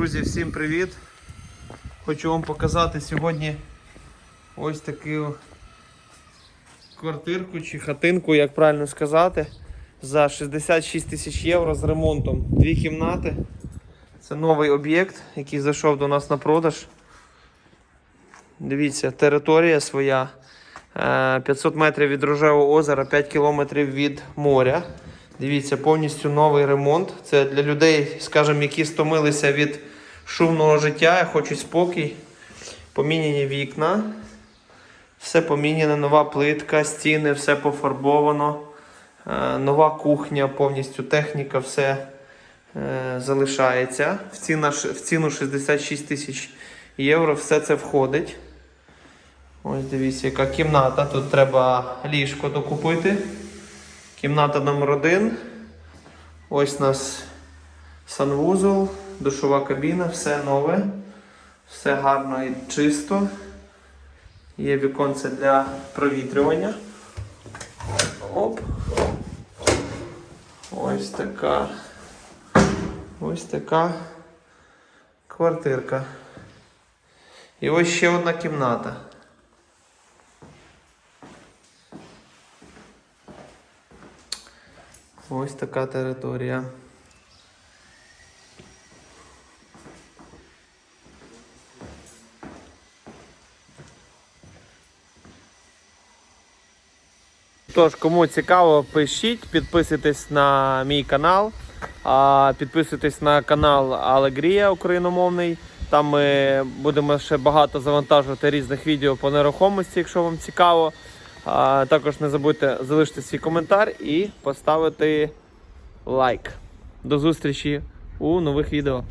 Друзі, всім привіт! Хочу вам показати сьогодні ось таку квартирку чи хатинку, як правильно сказати, за 66 тисяч євро з ремонтом. Дві кімнати. Це новий об'єкт, який зайшов до нас на продаж. Дивіться, територія своя. Е, 500 метрів від Рожевого озера, 5 кілометрів від моря. Дивіться, повністю новий ремонт. Це для людей, скажімо, які стомилися від шумного життя, хочуть спокій. Поміняні вікна. Все поміняно, нова плитка, стіни, все пофарбовано. Е, Нова кухня, повністю техніка, все е, залишається. В ціну 66 тисяч євро все це входить. Ось дивіться, яка кімната. Тут треба ліжко докупити. Кімната номер один. Ось у нас санвузол, душова кабіна, все нове, все гарно і чисто. Є віконце для провітрювання. Оп. Ось така. Ось така квартирка. І ось ще одна кімната. Ось така територія. Тож, кому цікаво, пишіть, підписуйтесь на мій канал, підписуйтесь на канал Алегрія україномовний. Там ми будемо ще багато завантажувати різних відео по нерухомості, якщо вам цікаво. А, також не забудьте залишити свій коментар і поставити лайк. До зустрічі у нових відео.